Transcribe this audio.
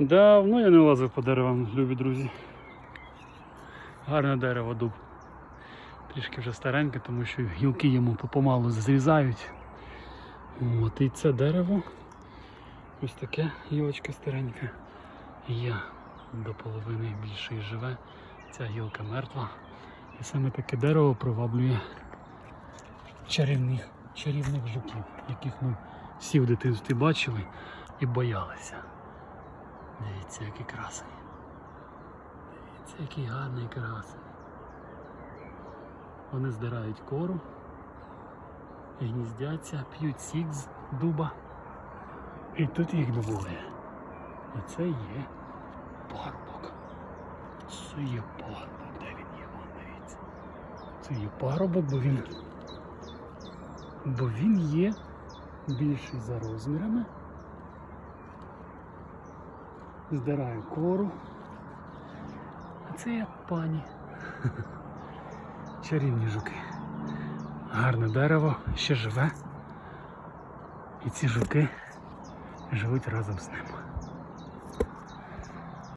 Давно я не лазив по деревам, любі друзі. Гарне дерево дуб. Трішки вже стареньке, тому що гілки йому помалу зрізають. От, і це дерево. Ось таке гілочка старенька. Є до половини більше і живе. Ця гілка мертва. І саме таке дерево приваблює чарівних, чарівних жуків, яких ми всі в дитинстві бачили і боялися. Дивіться, який красень. Дивіться, який гарний красень. Вони здирають кору, гніздяться, п'ють сік з дуба. І тут їх двоє. І це є парубок. Це є парубок, де він є, вон дивіться. Це є парубок, бо він. Бо він є більший за розмірами. Здираю кору. А це я пані. Чарівні жуки. Гарне дерево, ще живе. І ці жуки живуть разом з ним.